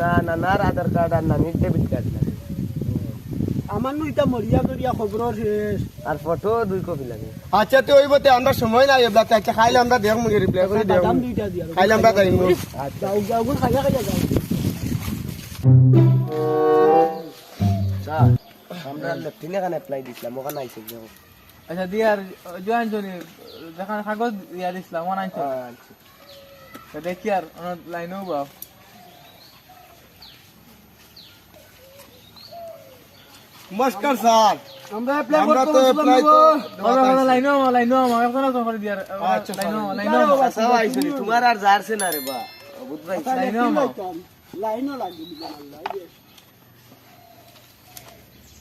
না না না আধার কার্ড আর নানির ডেবিট কার্ড লাগে আমার নু এটা মরিয়া করিয়া খবর শেষ। আর ফটো দুই কপি লাগে। আচ্ছা তো ওই বতে আমরা সময় নাই এবলা একটা খাইলে আমরা দেখ মুগে রিপ্লাই করে দেব দাম দুইটা দিয়া। খাইলে আমরা যাই যাও যাও গুণ খাইয়া খাইয়া যাও। আমরা লেফটিনে এখানে অ্যাপ্লাই দিছিলাম ওখানে আইছে দেখো আচ্ছা দিয়ার জয়েন জনি দেখান কাগজ দিয়া দিছিলাম ওয়ান আনছো আচ্ছা। দেখি আর লাইনও বাও নমস্কার স্যার। আমরা আমরা করতে তো apply তো লাইনও লাইনও আমার এখন তো করে দিয়ার আচ্ছা, লাইনও sorry. লাইনও আচ্ছা আইছো তোমার আর জারছে না রে বা। বুঝবাই লাইনও মাও লাইনও লাগবে বিলা আল্লাহ এই যে।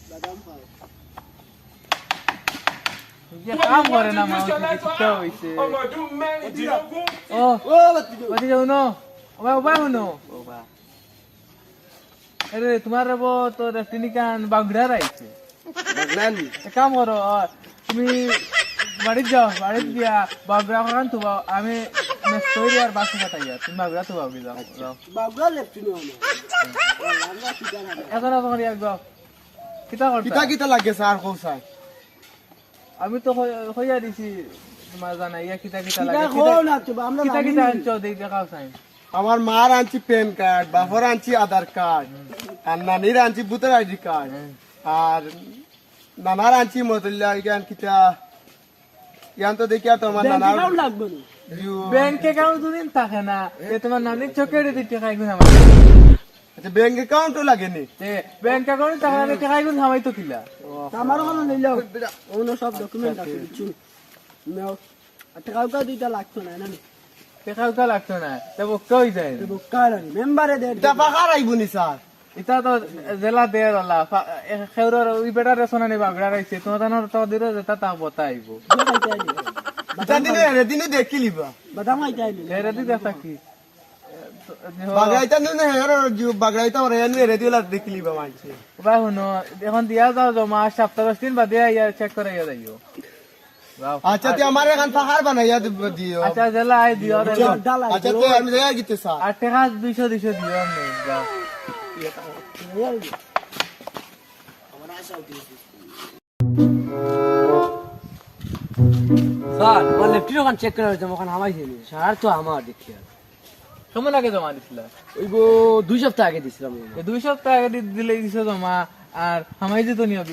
বাদাম খাও কাম করে না মাও কিছু হইছে। ও ও বাতি যাও নো নো ও বা। আরে তোমার রবো তো রেস্টিনিকান বাগড়া রাইছে বাগনানি এক কাম করো তুমি বাড়িতে যাও বাড়িতে গিয়া বাগড়া খান তো আমি নেক্সট আর বাসে কাটাই তুমি বাগড়া তো বাগড়ি যাও। বাবুরা আমরা ঠিকানা না এখন তোমার এক যাও। কিতা কিতা করতা কিতা লাগে স্যার কও স্যার। আমি তো হইয়া দিছি তোমার জানা ইয়া কিতা কিতা লাগে। কিতা কিতা আনছো দেই দেখাও সাইন আমার মার আনছি প্যান কার্ড বাপর আনছি আধার কার্ড আর নানির আনছি ভোটার আইডি কার্ড আর নানার আনছি ইয়ান কিতা ইয়ান তো দেখি আর তোমার নানার লাগবে ব্যাংক অ্যাকাউন্ট দুদিন থাকে না এ তোমার নানির চোখে দিতে টাকা গুণ আমার আচ্ছা ব্যাংক অ্যাকাউন্টও লাগেনি ব্যাংক অ্যাকাউন্ট থাকে না টাকা গুণ হামাই তো কিলা আমার ওখানে নিলেও অন্য সব ডকুমেন্ট আছে কিছু টাকা দুইটা লাগতো না না টাকা উঠা লাগতো না তবে কই যায় বুকার মেম্বারে দে এটা পাকার আইবনি স্যার ইতা তো জেলা দেয়ার আল্লাহ। খেউরার ওই বেটা রেশন আনি বাগড়া রাইছে তোমার তানোর তো দিলে যেটা তা বতা আইব এটা দিনে হেরে দিনে দেখি লিবা বাদাম খাইতে আইলি এরা দি দেখা কি বাগড়াইতা নুনে হের বাগড়াইতা ওরে এনে হেরে দিলা দেখি লিবা মানছে ভাই শুনো এখন দিয়া যাও জমা সপ্তাহ দশ দিন বাদে ইয়া চেক করে ইয়া যাইও আচ্ছা তে আমার এখন পাহাড় বানাইয়া দিব- দিও আচ্ছা জেলা আই দিও আচ্ছা তো আমি যাই গিতে স্যার আর টাকা দুইশো দুইশো দিও আমি যাও স্যার আমার লেফটিন ওখানে চেক করা হয়েছে ওখানে হামাইছে নি স্যার তো আমার দেখি আর। কেমন আগে জমা দিছিল? ওই গো দুই সপ্তাহ আগে দিছিলাম দুই সপ্তাহ আগে দিলে দিছো জমা আর নিয়ে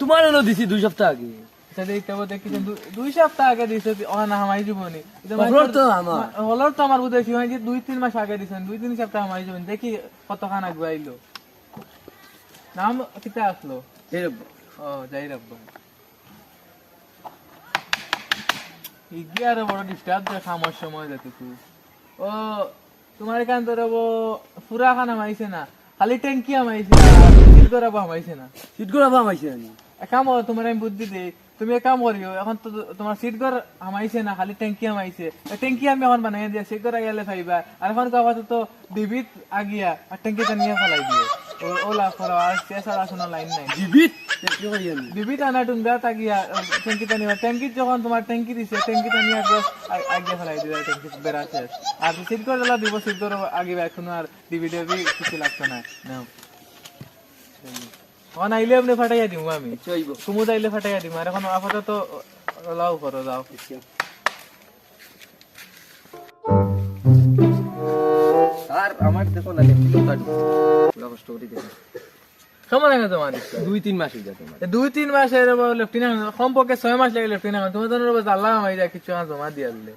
তোমার দিছি দুই সপ্তাহ আগে। সেটা দেখতে পাবো দেখি দু- দুই সপ্তাহ আগে দিছে ওখানে হামাই জীবনী হলোর তো আমার। হলোর তো আমার বুঝেছি হয় যে দুই তিন মাস আগে দিছেন দুই তিন সপ্তাহ হামাই জীবন দেখি কতখান আগে আইলো নাম কিতা আসলো এই রে, ও যাই রাব্বা ইগি বড় ডিস্টার্ব দে খামার সময় যেতে তুই ও তোমার এখান তো রব পুরা খানা মাইছে না। খালি ট্যাঙ্কি আমাইছে সিট করে আমাইছে না। সিট করে হামাইছে এক কাম তোমার আমি বুদ্ধি দিই। তুমি এক কাম করিও এখন তো তোমার সিট ঘর আমাইছে না খালি ট্যাঙ্কি আমাইছে ট্যাঙ্কি আমি এখন বানাই দিয়া সিট ঘর গেলে ফাইবা আর এখন কথা তো ডিবিত আগিয়া আর ট্যাঙ্কিটা নিয়ে ফেলাই দিয়ে। ওলা করো আর লাইন নাই। জীবিত কি করি আমি বিবিটা না টুঙ্গা তাকিয়া ট্যাঙ্কিটা নিবা ট্যাঙ্কিত যখন তোমার ট্যাঙ্কি দিছে ট্যাঙ্কিটা নিয়ে গেছ আগে ফেলাই দিবে ট্যাঙ্কি বেড়া শেষ আর সিট দিলা দিব সিট আগে এখনও আর ডিবি ডিবি কিছু লাগতো না এখন আইলে আপনি ফাটাইয়া দিব আমি। চইব আইলে ফাটাইয়া দিব আর এখন আপাতত লাও করো যাও। স্যার আমার দেখো না লেফটিন কার্ড পুরো কষ্ট করে দেখো কেমন লাগে তোমার দুই তিন মাস হয়ে দুই তিন মাস লেফটিনেন্ট কমপক্ষে ছয় মাস লাগে লেফটিনেন্ট তোমার জন্য জাল্লা মাই যায় কিছু জমা দিয়া দিলে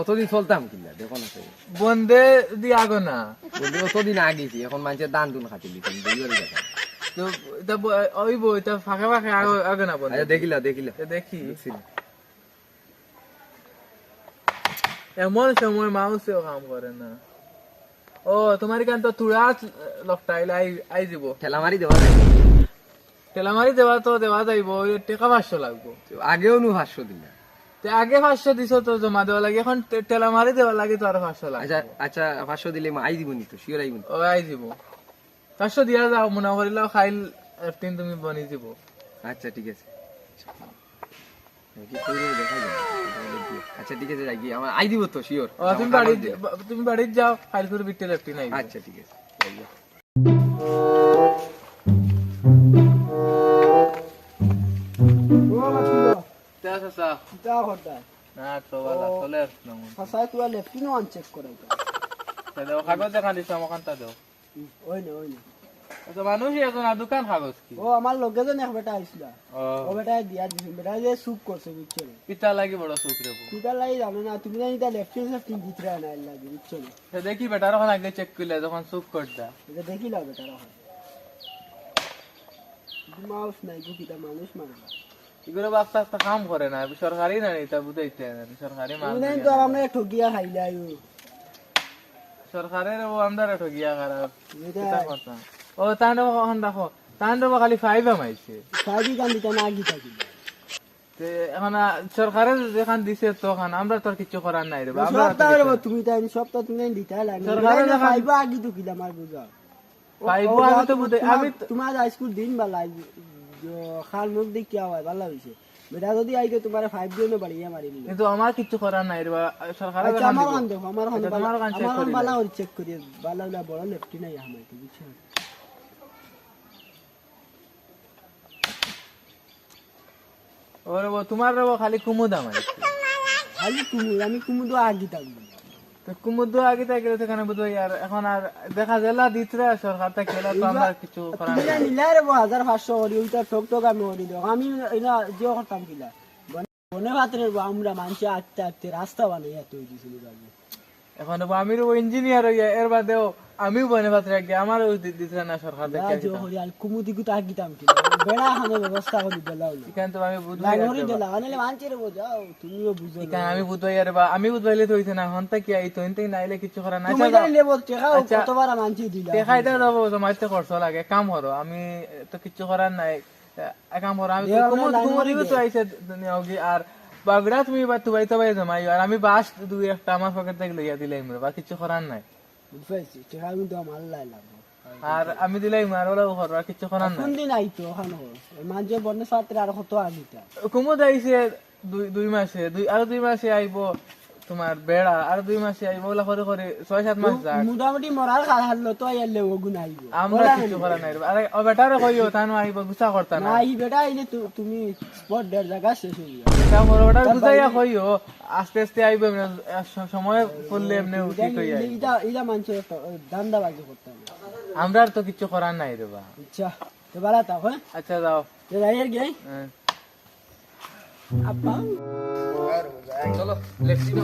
অতদিন চলতাম কিনা দেখো না তো বন্ধে দিয়ে আগো না বলতে অতদিন আগেছি এখন মানুষের দান দুন খাতে দিতাম তো এটা ব- ওইব এটা ফাঁকে ফাঁকে আগে আগে না বন্ধ। আচ্ছা দেখিলা দেখিলা। দেখি। এমন সময় মাউসেও কাম করে না। ও তোমার এখান তো লোকটা আইলে আই ঠেলা মারি দেওয়া যায় টেলামারি দেওয়া তো দেওয়া যাইব। টাকা পাঁচশো লাগবো। আগেও নু পাঁচশো দিলা? তে আগে পাঁচশো দিছ তো জমা দেওয়া লাগে। এখন টে- টেলামারি দেওয়া লাগে তো আরও পাঁচশো লাগে আচ্ছা আচ্ছা পাঁচশো দিলে আই দিব নি তো শিওর আইব ও আই দিব। পাঁচশো দিয়া যাও মনে করিলাও খাইল একদিন তুমি বনি দিব। আচ্ছা ঠিক আছে। কি দেখা যাবে আচ্ছা ঠিক আছে যাই আমার আই দিব তো শিওর তুমি বাড়ি তুমি বাড়ি যাও করে বিটে লেফটি নাই আচ্ছা ঠিক কাগজ দেখা দিছো দাও ওই না ওই না। মানুষ এখন দোকান কাগজ কি? ও আমার লগে যেন এক বেটা আইছিল ও ও বেটা দিয়া দিছিল। বেটা যে সুপ করছে বুঝছ পিতা লাগি বড় সুখ রে কিতা লাই জানো না তুমি জানি তা লেফটিন লেফটিন দিতে না লাগে বুঝছ না? দেখি বেটার ওখানে আগে চেক করলে যখন সুখ করতা এটা বেটা হয় মাউস নাই গো মানুষ মারবা এগুলো বাচ্চা একটা কাম করে না সরকারি না? এটা বুঝাইতে না সরকারি জানি তো আমরা ঠকিয়া খাইলাই সরকারের ও আমদারে ঠগিয়া খারাপ ও তান্ডব এখন দেখো। তান্ডব খালি ফাইভ দিতে না গিতা কিনা এখন সরকারের যেখান দিছে তখন আমরা তোর কিছু করার নাই রে সপ্তাহ তুমি তাই সপ্তাহ তুমি দিতে লাগে সরকারের খাইবা আগি তো কিলা মার বুঝা পাইবো আমি তো আমি তোমার স্কুল দিন বালা খাল মুখ দিয়ে কিয়া হয় ভালো হয়েছে বেটা যদি আইকে তোমার ফাইভ দিনে বাড়িয়ে মারি নিল কিন্তু আমার কিছু করার নাই রে সরকার আচ্ছা আমার কান দেখো আমার কান আমার কান চেক করি বালা ওর চেক করি বালা না বড় লেফটি নাই আমার তো বুঝছ? ওরে বো, তোমার রে খালি কুমুদ আমার। খালি কুমুদ আমি কুমুদ আগে থাকব। কুমুদ আগে থেকে সেখানে বুঝব আর এখন আর দেখা জেলা দিতরে সরকার থেকে গেলে তো আমরা কিছু করার তুমি নাই। নিলাই রে হাজার পাঁচশো করি ওইটা ঠক ঠক আমি যে করতাম কিলা। বনে ভাতরে আমরা মানুষে আটতে আটতে রাস্তা এখন ইঞ্জিনিয়ার হইয়া এর বাদেও আমিও বনে পাত্রে গিয়ে আমারও দি- দিতরে না সরকার থেকে যে হরি আর কুমুদি কুতা আগিতাম কিলা বেড়া খানে ব্যবস্থা করে দিলাও না এখান তো আমি বুঝব লাইন হরি দিলা আনলে মানছে বোঝাও তুমিও বুঝো না এখানে আমি বুঝব আর বা আমি বুঝবাইলে তো হইছে না হন কি আই তো ইনতে নাইলে কিছু করা নাই তুমি জানি লেবো টেকা আচ্ছা। কতবার মানছি দিলা। দেখাইতে যাব জমাইতে খরচ লাগে কাম করো আমি তো কিছু করার নাই। এক কাম করো আমি তো দেও না, কুমুদ মারি তো। আইছে নিয়োগী আর বাগড়া তুমি বা তুবাই তুবাই জমাই আর আমি বাস দুই একটা আমার পকেট থেকে লইয়া দিলাই বা কিছু করার নাই। বুঝতে টেকা কিন্তু আমার লাইলাম আর আমি দিলাই আর ঘর আর কিছু করার কোন দিন আইতো ওখানে মাঝে বনে সাথে আর কত আগিতা কুমুদ আইছে দুই দুই মাসে দুই আর দুই মাসে আইবো। তোমার বেড়া আর দুই মাসে আইবো ওলা করে করে ছয় সাত মাস যাক। মোটামুটি মরার খাল হারলো তো আইলে ওগুন আইবো। আমরা কিছু করার নাই। আরে ও বেটারে কইও তানো আইবো গুছা করতা না। এই বেটা আইলে তুমি স্পট দেড় জায়গা শেষ হয়ে যাবে তা মোর বেটার বুঝাইয়া কইও আস্তে আস্তে আইব সময় করলে এমনি ঠিক হয়ে যায় এটা এটা মানুষের দান্দা বাজি করতাম আমরা আর তো কিছু করার নাই রে বা। আচ্ছা তো বালা তাও হ্যাঁ? আচ্ছা যাও। যাইয়ের গে। হ্যাঁ। চলো লেফটিনো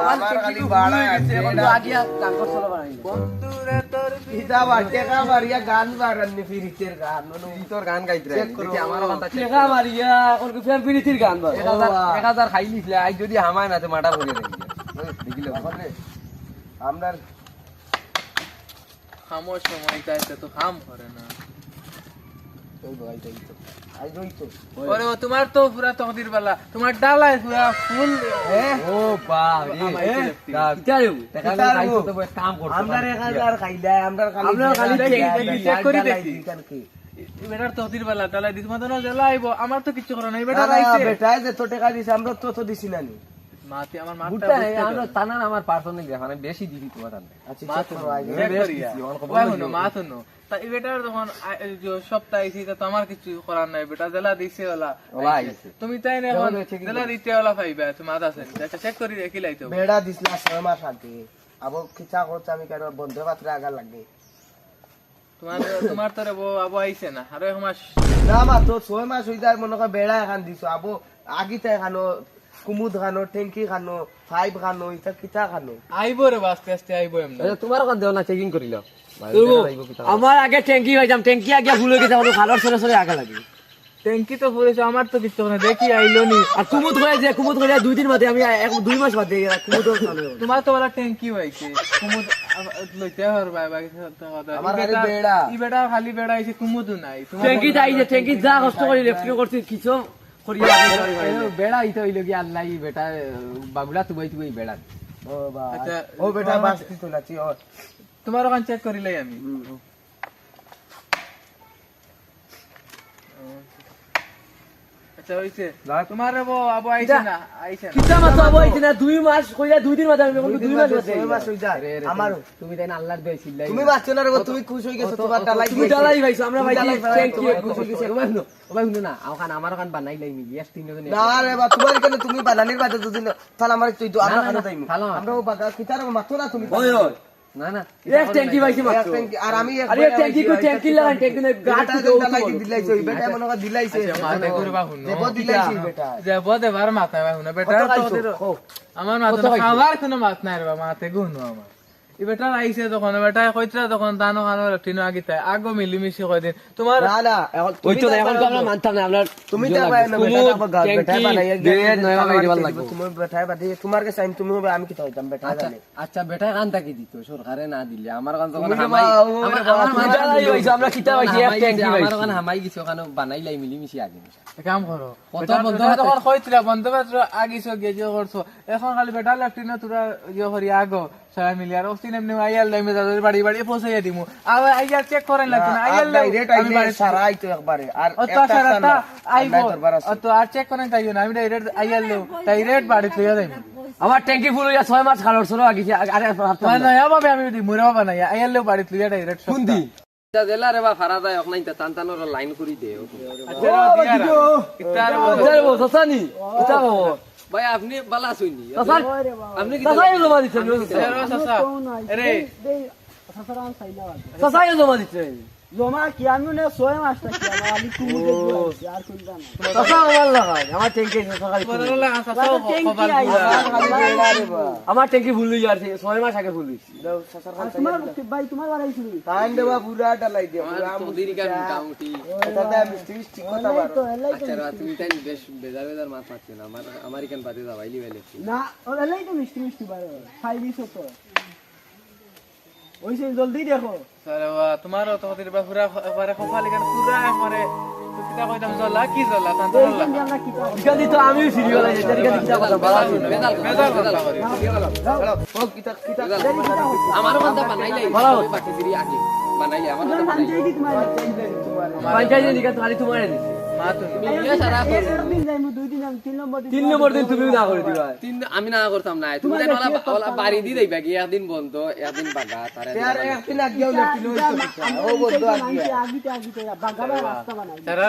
আমার খালি বাড়া আছে এখন তো আগিয়া গান করছ না বাড়াই বন্ধুরে তোর ইতা বাড়তে কা বাড়িয়া গান বাড়াননি ফিরিতের গান। তোর গান গাইতে রে দেখি আমার কথা টেকা মারিয়া কোন ফের ফিরিতির গান বার এক হাজার খাই আজ যদি হামায় না তো মার্ডার করে দেখি দেখিলে আমরা খামোশ সময় তো কাম করে না ওই ভাই তাই তো আই রই তো ওরে ও তোমার তো পুরা তকদির বালা। তোমার ডালায় পুরা ফুল ও বাপ আমাইতে লেফটি। দেখা খাইছো তো কাম করছ আমরা এক হাজার খাইলা আমরা খালি আমরা খালি চেক দেখি, দেখি, চেক করি ডাল দেখি। ডাল কি বেটার তকদির বালা ডালায় দিস মতো জেলা আইবো। আমার তো কিছু করে নাই বেটা রাইছে। বেটায় যে তো টাকা দিছে আমরা তো তো দিছি না নি। মাতি আমার বুঝতে আমরা পার্সোনাল মানে বেশি দিবি তোমার তানে আচ্ছা মাথা চেক করো আগে। চেক করিয়া। ওই হনো মাথা নো তা বেটার যখন সপ্তাহ আইছি তা আমার কিছু করার নাই বেটা জেলা দিছে ওলা। তুমি তাই না এখন জেলা দিতে ওলা পাইবা তুমি আদা আচ্ছা চেক করি দেখি লাইতো বেড়া দিছিলা ছয় মাস আগে। আবো খিচা করছে আমি বন্ধ পাত্রে আগা লাগে? তোমার তোমার তোরে বউ আবু আইছে না আরও এক মাস। না মা তো ছয় মাস হয়ে যায় মনে কর বেড়া এখান দিছো। আবো আগিতে খানো কুমুদ খানো ট্যাঙ্কি খানো ফাইভ খানো ইটা কিতা খানো? আইবো রে আস্তে আস্তে আইবো এমনি তোমার কান দেও না চেকিং করিল আমার আগে ট্যাঙ্কি হইতাম ট্যাঙ্কি আগে ভুল হয়ে গেছে আমার খালর সরে সরে আগে লাগে। ট্যাঙ্কি তো ফুরেছে আমার তো কিছু না দেখি আইলো নি। আর কুমুদ করে যে কুমুদ করে দুই দিন বাদে আমি এক দুই মাস বাদে কুমুদ তোমার তো বলা ট্যাঙ্কি হয়েছে কুমুদ লইতে হর বাই বাই আমার খালি বেড়া। ই বেটা খালি বেড়া আইছে কুমুদও নাই। তোমার ট্যাঙ্কি যাই যে ট্যাঙ্কি যা কষ্ট করে লেফট করছি কিছু বেড়া ইতে হইল কি আল্লাহ বেটা বাবুলা তুবাই তুবাই বেড়া আচ্ছা, ও বেটা বাস তুলাছি ও তোমার ওখান চেক করিলাই আমি। আচ্ছা হইছে। তোমার আবো আবো আইছে না আইছে কিতা মাছ আবো আইছে না? দুই মাস কইরা দুই দিন বাদে আমি দুই মাস বাদে। দুই মাস হই আমারও। তুমি তাই না আল্লাহর দই ছিলাই তুমি বাঁচছো না রে তুমি খুশ গেছো তোমার ডালাই তুমি ডালাই ভাইছো আমরা ভাই ডালাই ভাই, খুশ গেছে? ওবাই শুনো শুনো না ওখান আমার ওখান বানাই লাই নি গ্যাস তিন জন না রে বা তোমার এখানে তুমি বানানির বাদে দুদিন তাহলে আমার তুই তো আমরা না, খানো না, আমরাও বাগা কিতার মাত্র না তুমি ওই ওই। না না এক ট্যাঙ্কি ভাইছি এক মাত্র ট্যাঙ্কি, আর আমি আরে ট্যাঙ্কি কো ট্যাঙ্কি লাগান ট্যাঙ্কি নে গাট তো ডালাই দিলাইছে ওই বেটা মনে হয় দিলাইছে। আচ্ছা, মাথা ঘুরবা শুনো। দেব দিলাইছে বেটা। দেবার মাথা ভাই কও। আমার মাথা খাবার কোনো মাত নাই রে মাতে গুনো আমার। বেটা আইছে তখন বেটা কইতরা তখন দানো খানো টিনো আগিতে আগো মিলিমিশি কই দিন। তোমার না না এখন ওই তুমি তো তো এখন তো আমরা মানতাম না আমরা তুমি তো ভাই না বেটা আবার গা- বেটা বানাই নয় ভাবে দিবার লাগবে। তুমি বেটা বাদে তোমার কাছে আমি তুমি হবে আমি কি হইতাম বেটা আচ্ছা জানে আচ্ছা বেটা কান তাকি দিত সরকারে না দিলে। আমার কান তো হামাই আমার- মাথা ডালাই দিল। আমরা কিতা এক ট্যাঙ্কি। আমার হামাই গেছে মিলিমিশি আগে। কাম করো কত বন্ধ? তখন কইতরা বন্ধ পাত্র আগিছো গেজো করছ এখন খালি বেটা লেফটিনো তোরা ইয়ে করি আগো। সবাই মিলি আর ওস্তিন এমনি আইয়াল লাইমে যাদের বাড়ি বাড়ি পৌঁছাইয়া দিমু। আর আইয়াল চেক করেন লাগবে না আইয়াল ডাইরেক্ট আইলে সারা আইতো একবারে আর তো একটা সারাটা আইবো। তো আর চেক করেন তাইও না আমি ডাইরেক্ট আইয়াল লেও ডাইরেক্ট বাড়ি লইয়া যাইবো আমার ট্যাঙ্কি ফুল হইয়া ছয় মাস খালোর ছিল আগে আরে তোমার নয়া ভাবে আমি মুরা বাবা নাই। আইয়াল লেও বাড়ি লইয়া ডাইরেক্ট কোন দি জেলা রে বা ফারা যায় অকলাই টান টানোর লাইন করি দে আচ্ছা দিয়া ইতার ভাই আপনি বালা শুনি আপনি কি সসাই জমা দিচ্ছেন সাসা জমা দিচ্ছেন জমা কি আমি না ছয় মাস থাকি আমার আলি আর কোনটা না সসা আমার লাগাই আমার ট্যাঙ্কি সকাল। আমার হয়ে যাচ্ছে ছয় মাস আগে তোমার ভাই তোমার দেবা পুরা ডালাই পুরা মোটামুটি। কথা বারো। আচ্ছা তুমি তাই বেশ বেজার বেজার মাছ পাচ্ছেন আমার বেলে। না তো বারো। তো। ওইসে জলদি দেখো। তোমার তো হতির বা পুরা একবারে খফালি কান পুরা একবারে তো কইতাম জলা কি জলা? তান তো জলা। এইখান দিয়ে আমরা কি পাবো? এখান দিয়ে তো আমিও সিরিয়াল আছে এখান দিয়ে কিতা কথা বলা বেজাল করি ও কিতা কিতা আমার বাকি সিরি বানাইলে আমার কথা তোমার বানাইলাই শান্তি কি তোমার? পঞ্চায়েত দিকে খালি তোমার দিছে তিন নম্বর দিন তিন নম্বর দিন তুমি না করে দিবা। তিন আমি না করতাম না। তুমি তাই ওলা ওলা বাড়ি দি দেবা কি? একদিন বন্ধ একদিন বাগা তারে আর আগেও ও বন্ধু রাস্তা বানাই তারা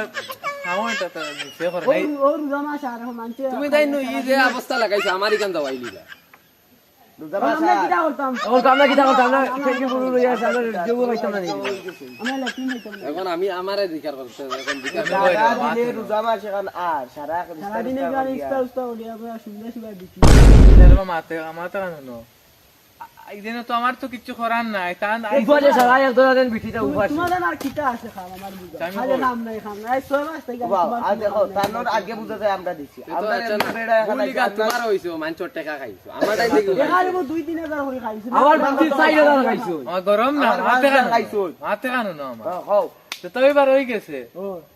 তুমি তাই যে অবস্থা লাগাইছো আমার এখান যাওয়াইলি না এখন আমি আমারে দিকার করতে এখন রোজা মাস আর সারা সারাদিনে আমার তো জানো এইদিন তো আমার তো কিছু করার নাই তান উপরে সারা এক দোলা দিন বিটিটা উপর তোমাদের আর কিটা আছে খাম আমার বুঝা। খালি খাম নাই খাম। নাই ছয় মাস থেকে বাবা আর দেখো তানোর আগে বুঝা যায় আমরা দিছি। আমরা বেড়া এখন ভুলিকা তোমার হইছো মানচর টাকা খাইছো। আমার তাই দেখি এখানে মো দুই তিন হাজার করে খাইছি। আমার বিটি চাই হাজার খাইছো। আমার গরম না আমার মাতে খাইছো। মাতে কানো না আমার। হও। তো তো এবার হয়ে গেছে। ও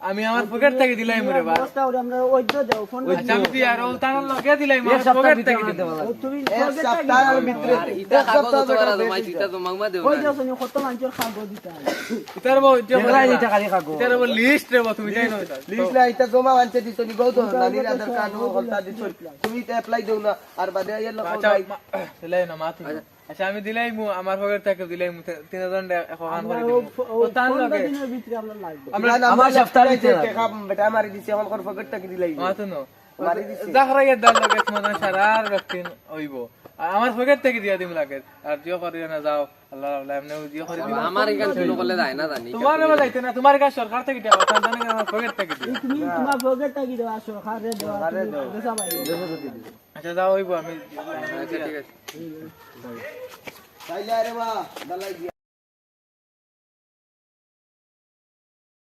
আমি আমার পকেট থেকে দিলাই মরে বা ব্যবস্থা করে আমরা ওইদ্য দেও ফোন আচ্ছা আমি তুই আর ও লগে দিলাই? আমার পকেট থেকে আমার দিলাম তুমি এক সপ্তাহের ভিতরে। ইটা কাগজ তোমার জমা ইটা তো মাগমা দেও ওই যাও শুনি কত মানুষের খাব দিতে ইতার বউ যে এগুলাই নি টাকা দিয়ে ইতার বউ লিস্ট রে তুমি লিস্ট জমা আনছে দিছো নি গৌত নানির আধার কার্ড ও হলতা দিছো। তুমি তো অ্যাপ্লাই দেও না আর বাদে আচ্ছা দিলাই না আচ্ছা আমি দিলাই মু আমার পকেট থেকে দিলাই মু তিন হাজার এখন করে ও- দিব তার লগে আমরা আমার সপ্তাহের ভিতরে টাকা বেটা মারি দিছে এখন পকেট থেকে দিলাই মাতো নো মারি দিছে। জাখরা দাল লগে তোমাদের সারার ব্যক্তি হইব। আমার পকেট থেকে দিয়া দিম লাগে। আর জিও করিও না যাও আল্লাহ আল্লাহ এমনি জিও করে দিবা আমার এখান শুরু করলে যায় না জানি। তোমার এবার যাইতে না তোমার কাছে সরকার থেকে দেওয়া তার জন্য আমার পকেট থেকে তুমি তোমার সরকারে বাইরে আচ্ছা যাও হইব আমি আচ্ছা ঠিক আছে। তাইলে আরে মা দালাই দিয়া।